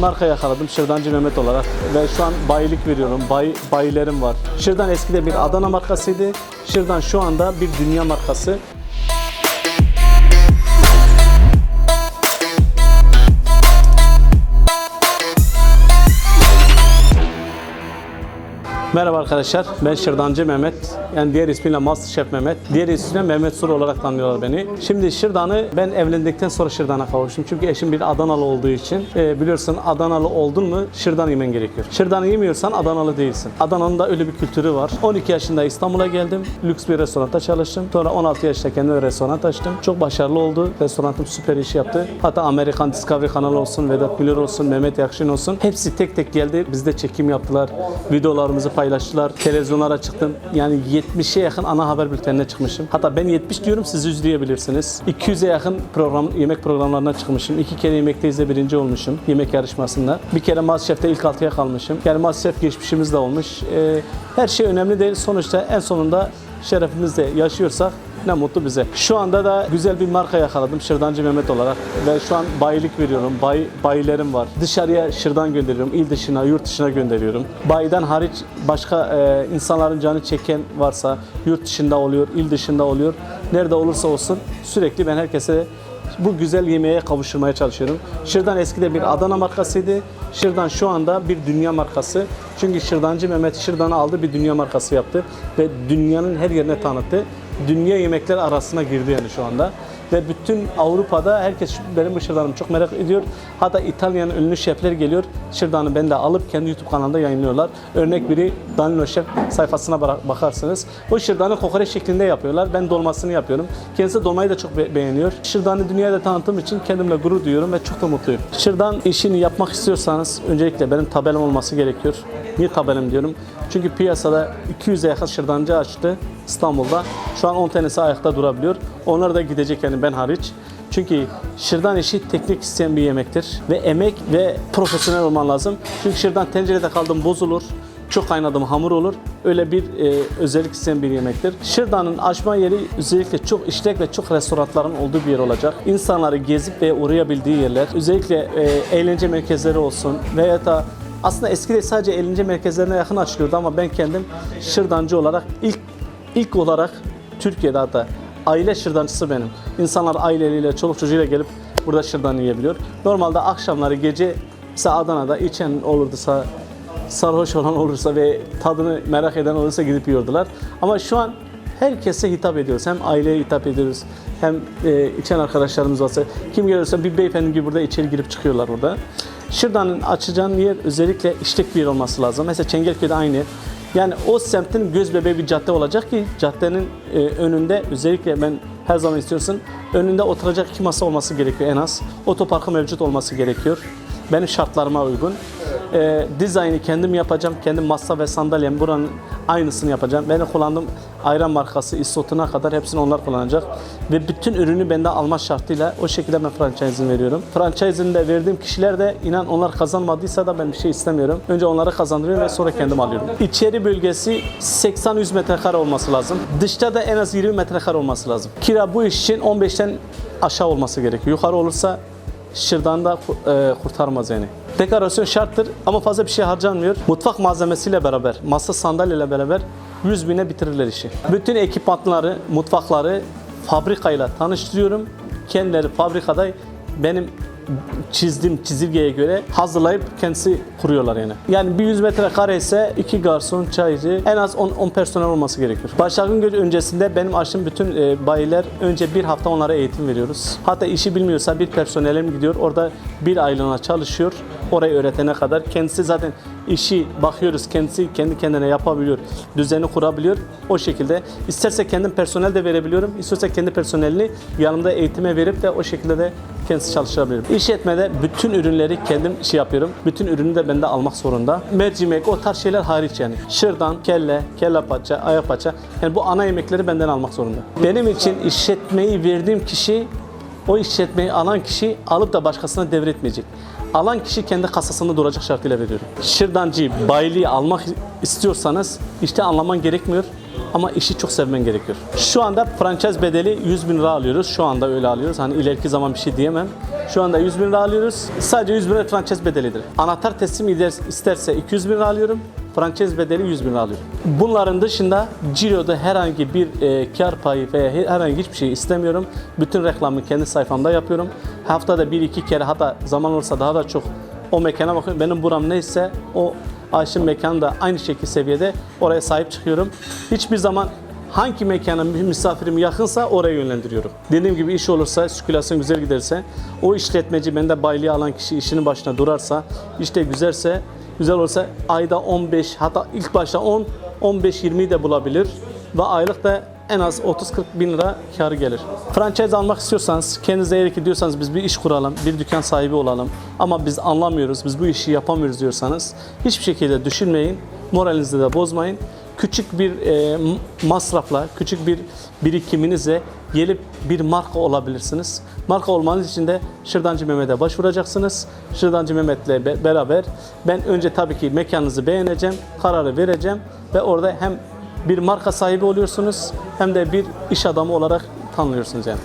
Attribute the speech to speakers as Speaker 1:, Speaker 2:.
Speaker 1: marka yakaladım Şırdancı Mehmet olarak ve şu an bayilik veriyorum. Bay, bayilerim var. Şırdan eskide bir Adana markasıydı. Şırdan şu anda bir dünya markası. Merhaba arkadaşlar, ben Şırdancı Mehmet. Yani diğer ismiyle Masterchef Mehmet. Diğer ismiyle Mehmet Sur olarak tanıyorlar beni. Şimdi Şırdan'ı ben evlendikten sonra Şırdan'a kavuştum. Çünkü eşim bir Adanalı olduğu için e, biliyorsun Adanalı oldun mu Şırdan yemen gerekiyor. Şırdan'ı yemiyorsan Adanalı değilsin. Adana'nın da öyle bir kültürü var. 12 yaşında İstanbul'a geldim. Lüks bir restoranda çalıştım. Sonra 16 yaşında kendime restoran açtım. Çok başarılı oldu. Restoranım süper iş yaptı. Hatta Amerikan Discovery kanalı olsun, Vedat Milor olsun, Mehmet Yakşin olsun. Hepsi tek tek geldi. Bizde çekim yaptılar. Videolarımızı paylaştılar. Televizyonlara çıktım. Yani 70'e yakın ana haber bültenine çıkmışım. Hatta ben 70 diyorum siz izleyebilirsiniz. 200'e yakın program, yemek programlarına çıkmışım. İki kere Yemekteyiz birinci olmuşum yemek yarışmasında. Bir kere Masterchef'te ilk altıya kalmışım. Yani Masterchef geçmişimiz de olmuş. Ee, her şey önemli değil. Sonuçta en sonunda şerefimizde yaşıyorsak ne mutlu bize. Şu anda da güzel bir marka yakaladım Şırdancı Mehmet olarak ve şu an bayilik veriyorum. Bay, bayilerim var. Dışarıya şırdan gönderiyorum. il dışına, yurt dışına gönderiyorum. Bayiden hariç başka e, insanların canı çeken varsa yurt dışında oluyor, il dışında oluyor. Nerede olursa olsun sürekli ben herkese bu güzel yemeğe kavuşturmaya çalışıyorum. Şırdan eskide bir Adana markasıydı. Şırdan şu anda bir dünya markası. Çünkü Şırdancı Mehmet Şırdan'ı aldı bir dünya markası yaptı ve dünyanın her yerine tanıttı. Dünya yemekler arasına girdi yani şu anda. Ve bütün Avrupa'da herkes benim bu şırdanımı çok merak ediyor. Hatta İtalya'nın ünlü şefler geliyor. Şırdanı ben de alıp kendi YouTube kanalında yayınlıyorlar. Örnek biri Danilo Şef sayfasına bak- bakarsınız. O şırdanı kokoreç şeklinde yapıyorlar. Ben dolmasını yapıyorum. Kendisi dolmayı da çok be- beğeniyor. Şırdanı dünyada tanıttığım için kendimle gurur duyuyorum ve çok da mutluyum. Şırdan işini yapmak istiyorsanız öncelikle benim tabelam olması gerekiyor. Niye tabelam diyorum? Çünkü piyasada 200'e yakın şırdancı açtı İstanbul'da. Şu an 10 tanesi ayakta durabiliyor. Onlar da gidecek yani ben hariç. Çünkü şırdan işi teknik isteyen bir yemektir. Ve emek ve profesyonel olman lazım. Çünkü şırdan tencerede kaldım bozulur. Çok kaynadım hamur olur. Öyle bir e, özellik isteyen bir yemektir. Şırdanın açma yeri özellikle çok işlek ve çok restoranların olduğu bir yer olacak. İnsanları gezip ve uğrayabildiği yerler. Özellikle e, eğlence merkezleri olsun veya da aslında eskide sadece eğlence merkezlerine yakın açılıyordu ama ben kendim şırdancı olarak ilk ilk olarak Türkiye'de hatta aile şırdancısı benim. İnsanlar aileleriyle, çoluk çocuğuyla gelip burada şırdan yiyebiliyor. Normalde akşamları gece mesela Adana'da içen olursa sarhoş olan olursa ve tadını merak eden olursa gidip yiyordular. Ama şu an herkese hitap ediyoruz. Hem aileye hitap ediyoruz hem e, içen arkadaşlarımız varsa kim gelirse bir beyefendi gibi burada içeri girip çıkıyorlar burada. Şırdanın açacağın yer özellikle işlek bir yer olması lazım. Mesela Çengelköy'de aynı. Yani o semtin göz bebeği bir cadde olacak ki caddenin e, önünde özellikle ben her zaman istiyorsun önünde oturacak iki masa olması gerekiyor en az. Otoparkı mevcut olması gerekiyor. Benim şartlarıma uygun. E, dizaynı kendim yapacağım. Kendi masa ve sandalyem buranın aynısını yapacağım. Benim kullandığım ayran markası isotuna kadar hepsini onlar kullanacak. Ve bütün ürünü bende alma şartıyla o şekilde ben franchise'ini veriyorum. Franchise'ini de verdiğim kişiler de inan onlar kazanmadıysa da ben bir şey istemiyorum. Önce onları kazandırıyorum ve sonra kendim alıyorum. İçeri bölgesi 80-100 metrekare olması lazım. Dışta da en az 20 metrekare olması lazım. Kira bu iş için 15'ten aşağı olması gerekiyor. Yukarı olursa şırdan da e, kurtarmaz yani. Dekorasyon şarttır ama fazla bir şey harcanmıyor. Mutfak malzemesiyle beraber, masa sandalyeyle beraber 100 bine bitirirler işi. Bütün ekipmanları, mutfakları fabrikayla tanıştırıyorum. Kendileri fabrikada benim çizdiğim çizilgeye göre hazırlayıp kendisi kuruyorlar yani. Yani bir 100 metrekare ise iki garson, çaycı en az 10, 10 personel olması gerekiyor. Başlangıç öncesinde benim açtığım bütün e, bayiler önce bir hafta onlara eğitim veriyoruz. Hatta işi bilmiyorsa bir personelim gidiyor orada bir aylığına çalışıyor. Orayı öğretene kadar kendisi zaten işi bakıyoruz kendisi kendi kendine yapabiliyor. Düzeni kurabiliyor. O şekilde isterse kendim personel de verebiliyorum. İstiyorsa kendi personelini yanımda eğitime verip de o şekilde de kendisi çalıştırabiliyorum. İşletmede bütün ürünleri kendim şey yapıyorum. Bütün ürünü de bende almak zorunda. Mercimek o tarz şeyler hariç yani. Şırdan, kelle, kelle paça, ayak paça. Yani bu ana yemekleri benden almak zorunda. Benim için işletmeyi verdiğim kişi o işletmeyi alan kişi alıp da başkasına devretmeyecek. Alan kişi kendi kasasında duracak şartıyla veriyorum. Şırdancı, bayiliği almak istiyorsanız işte anlaman gerekmiyor. Ama işi çok sevmen gerekiyor. Şu anda franchise bedeli 100 bin lira alıyoruz. Şu anda öyle alıyoruz. Hani ileriki zaman bir şey diyemem. Şu anda 100 bin lira alıyoruz. Sadece 100 bin lira franchise bedelidir. Anahtar teslim isterse 200 bin lira alıyorum. Franchise bedeli 100 bin lira alıyorum. Bunların dışında Ciro'da herhangi bir e, kar payı veya he- herhangi hiçbir şey istemiyorum. Bütün reklamı kendi sayfamda yapıyorum. Haftada bir iki kere hatta zaman olursa daha da çok o mekana bakıyorum. Benim buram neyse o Ayşin mekanı da aynı şekilde seviyede oraya sahip çıkıyorum. Hiçbir zaman hangi mekana misafirim yakınsa oraya yönlendiriyorum. Dediğim gibi iş olursa, sirkülasyon güzel giderse, o işletmeci bende baylığı alan kişi işinin başına durarsa, işte güzelse, güzel olursa ayda 15 hatta ilk başta 10, 15-20'yi de bulabilir ve aylık da en az 30-40 bin lira karı gelir. Franchise almak istiyorsanız, kendinize eğer ki diyorsanız biz bir iş kuralım, bir dükkan sahibi olalım ama biz anlamıyoruz, biz bu işi yapamıyoruz diyorsanız hiçbir şekilde düşünmeyin, moralinizi de bozmayın. Küçük bir e, masrafla, küçük bir birikiminizle gelip bir marka olabilirsiniz. Marka olmanız için de Şırdancı Mehmet'e başvuracaksınız. Şırdancı Mehmet'le be- beraber ben önce tabii ki mekanınızı beğeneceğim, kararı vereceğim ve orada hem bir marka sahibi oluyorsunuz hem de bir iş adamı olarak tanınıyorsunuz yani.